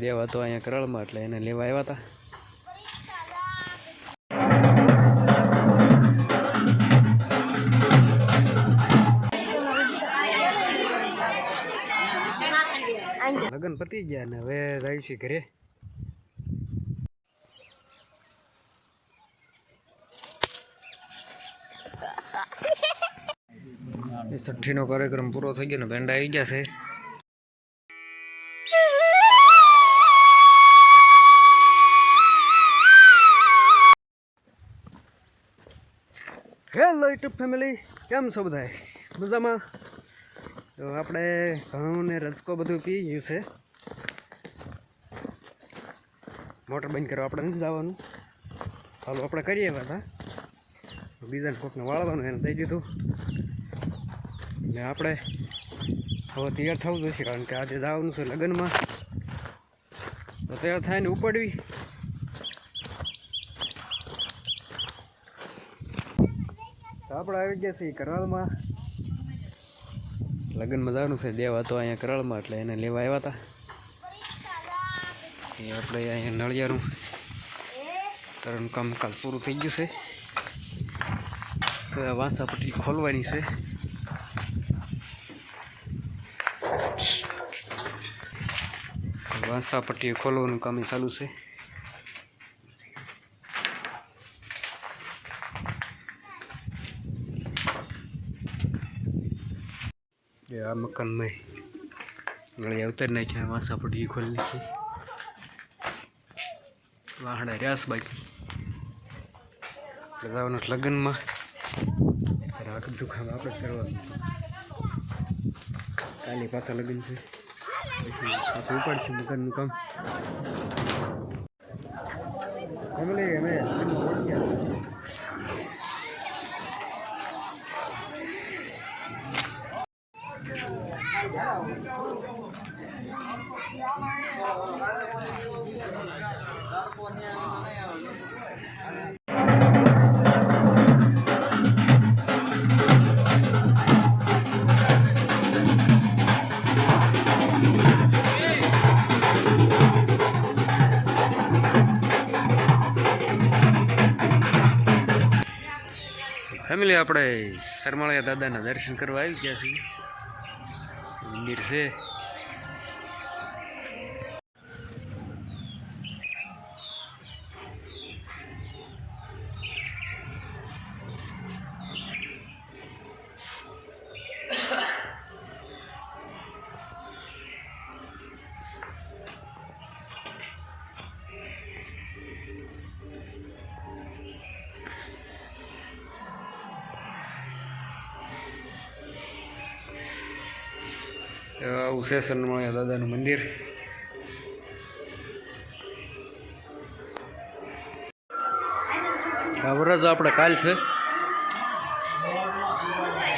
દેવા તો અહીંયા કરળમાં, એટલે એને લેવા આવ્યા હતા. લગ્ન પતી ગયા ને, હવે જાય છે ઘરે. સઠ્ઠી છઠ્ઠીનો કાર્યક્રમ પૂરો થઈ ગયો ને, ભેંડા આવી ગયા છે. યુટ્યુબ ફેમિલી કેમ છો બધાય? મજામાં? તો આપણે ઘઉં ને રજકો બધું પી ગયું છે. મોટર બંધ કરવા આપણે નથી જવાનું. ચાલો આપણે કરીએ બધા બીજાને કોકને વાળવાનું એને દઈ દીધું. ને આપણે હવે તૈયાર થવું જોઈશે કારણ કે આજે જવાનું છે લગ્નમાં. તો તૈયાર થાય ને ઉપાડવી. આપણે આવી ગયા છીએ કરાળમાં. લગ્નમાં જવાનું છે, દેવા તો અહીંયા કરાળમાં, એટલે એને લેવા આવ્યા હતા એ આપણે અહીંયા નળિયાનું તરણ કામકાજ પૂરું થઈ ગયું છે. વાંસા પટ્ટી ખોલવાની છે. વાંસા પટ્ટી ખોલવાનું કામ ચાલુ છે. એ આ મકાનમાં નળિયા ઉતારી નાખ્યા, વાંસા પટ્ટી ખોલી નાખી. વાહડા છે બાકી. આપણે જવાનું લગ્નમાં. રાખ દુખામાં આપણે કરવાનું. કાલે પાછા લગ્ન છે. પછી ઉપાડશું મકાનનું કામ. ફેમિલી, અમે ફેમિલી આપણે સરમાળિયા દાદાના દર્શન કરવા આવી ગયા છીએ. મંદિર છે. છે દાદાનું મંદિર આ વરસ આપણે કાલ છે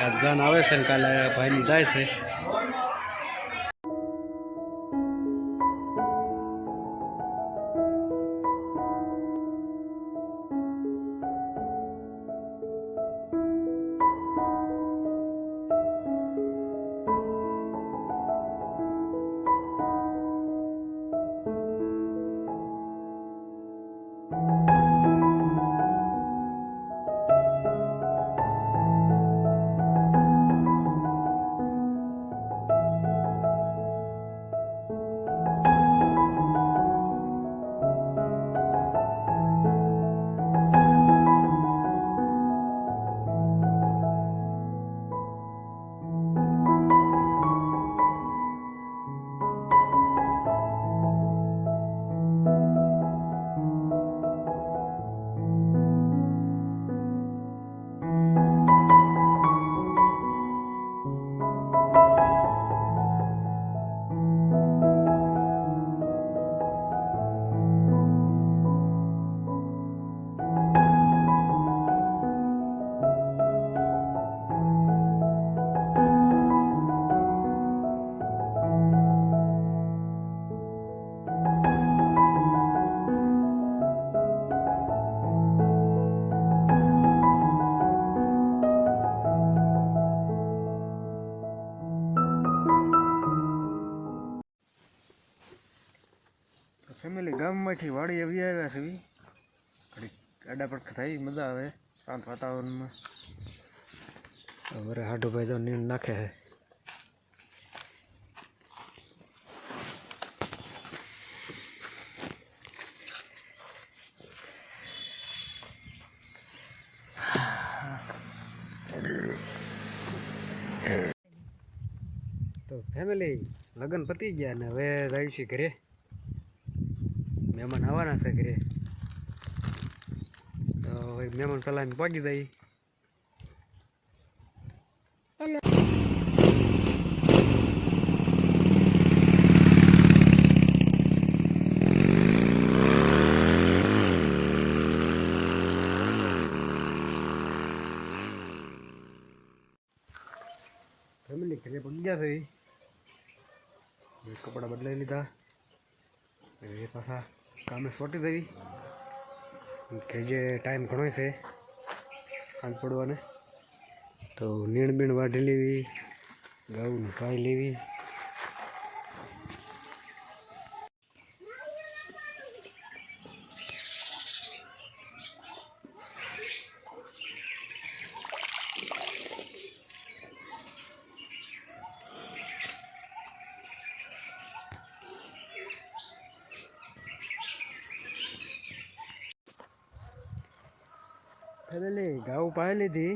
આ જાન આવે છે ને કાલે ભાઈની જાય છે ગામમાંથી વાડી આવી આવ્યા છે ઘડીક પડખા થઈ મજા આવે, શાંત વાતાવરણમાં. હવે હાડુભાઈ તો નીંદ નાખે છે. તો ફેમિલી લગ્ન પતી ગયા ને હવે છે ઘરે. મહેમાન આવવાના છે ઘરે. તો મહેમાન પહેલાં પહોંચી જાય. ફેમિલી ઘરે પહોંચી ગયા છે. કપડાં બદલાઈ લીધા. એ પાછા કામે સોટી દેવી. કે જે ટાઈમ ઘણો છે સાંજ પડવાને. તો નીણ બીણ વાઢી લેવી ઘઉં પાઈ લેવી. ફેમિલી ઘઉં પાઈ લીધી.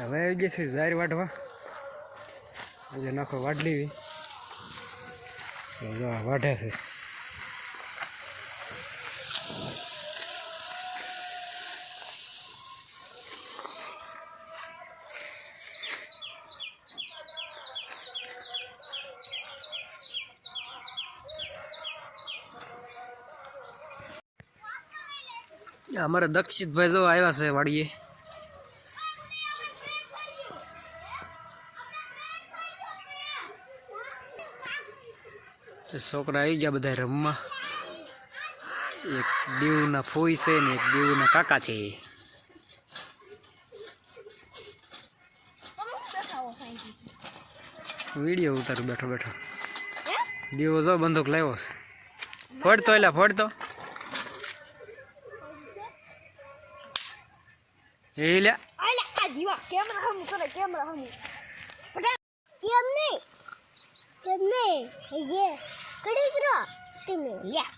હવે આવી ગઈ છે ઝાર વાટવા આજે નાખો વાટ લેવી. વાઢે છે. અમારા દક્ષિતભાઈ તો આવ્યા છે વાડીએ. છોકરા આવી ગયા બધા રમવા. એક દેવના ફોઈ છે ને એક દેવના કાકા છે. વીડિયો ઉતારું બેઠો બેઠો. દેવો જો બંદૂક લાવ્યો છે. ફોડતો એટલે ફોડતો. એ લ્યા Olha, a diva, câmera, vamos, cadê câmera, vamos. કેમ નહીં કેમ નહીં જે કડી કરો તમે યા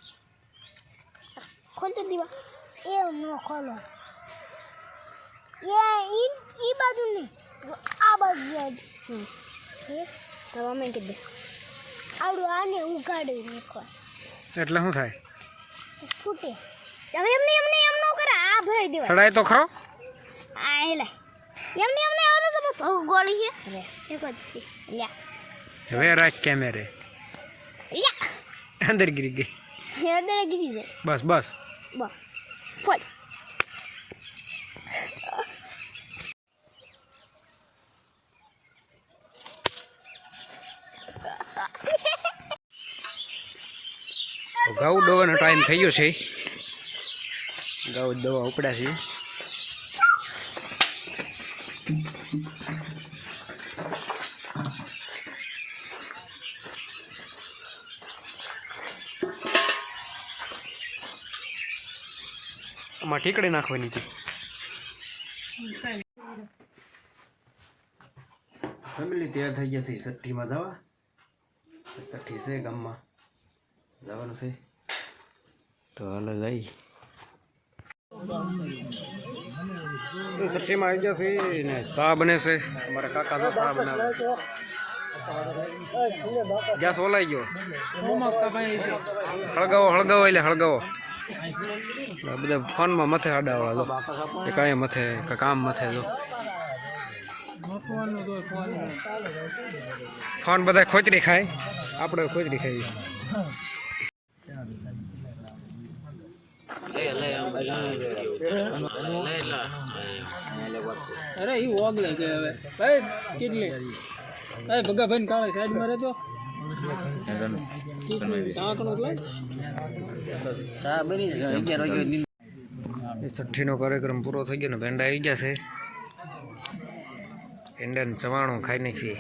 ખોલતો દીવા એ નો ખોલો એ ઈ ઈ બાજુ નહીં આ બાજુ હમ. એ તો અમે કીધું આવડું આને ઉગાડી નાખો એટલે શું થાય ફૂટે હવે એમને એમને એમ નો કરે આ ભરી દેવા સડાય તો ખરો આ લે એમને એમને આવડે તો બહુ ગોળી છે રે એક જ લ્યા હવે રાખ કેમેરે લ્યા અંદર ગીરી ગઈ અંદર ગીરી ગઈ બસ બસ બસ ફોલ ઘઉં દવાનો ટાઈમ થઈ ગયો છે ઘઉં દવા ઉપડ્યા છે આમાં ઠીકડી નાખવાની હતી ફેમિલી તૈયાર થઈ ગયા છે સઠ્ઠીમાં જવા. સઠ્ઠી છે ગામમાં. જવાનું છે. તો હાલ જઈ સઠ્ઠીમાં આવી ગયા છે ને ચા બને છે. અમારા કાકા તો ચા બનાવે ગેસ ઓલાઈ ગયો. હળગાવો હળગાવો એટલે હળગાવો. બધા ફોનમાં મથે અડાવવા તો એ કાંઈ મથે, કે કામ મથે જો ફોન બધા ખોચરી ખાય. આપણે ખોચરી ખાઈએ. અરે ઈ ઓગલે છે હવે. ભાઈ કેટલી? અરે ભગા ભાઈ કાળે સાઈડમાં રહેતો છઠ્ઠીનો કાર્યક્રમ પૂરો થઈ ગયો ને ભેંડા આવી ગયા છે. ભેંડાને ચવાણું ખાઈ નાખીએ.